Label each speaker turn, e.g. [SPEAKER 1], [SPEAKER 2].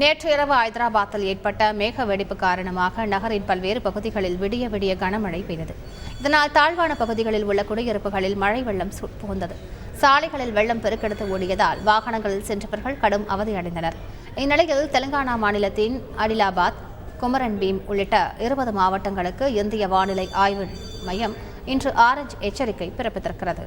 [SPEAKER 1] நேற்று இரவு ஐதராபாத்தில் ஏற்பட்ட மேக வெடிப்பு காரணமாக நகரின் பல்வேறு பகுதிகளில் விடிய விடிய கனமழை பெய்தது. இதனால் தாழ்வான பகுதிகளில் உள்ள குடியிருப்புகளில் மழை வெள்ளம் புகுந்தது. சாலைகளில் வெள்ளம் பெருக்கெடுத்து ஓடியதால் வாகனங்களில் சென்றவர்கள் கடும் அவதியடைந்தனர். இந்நிலையில் தெலுங்கானா மாநிலத்தின் அடிலாபாத் குமரன் பீம் உள்ளிட்ட இருபது மாவட்டங்களுக்கு இந்திய வானிலை ஆய்வு மையம் இன்று ஆரஞ்சு எச்சரிக்கை பிறப்பித்திருக்கிறது.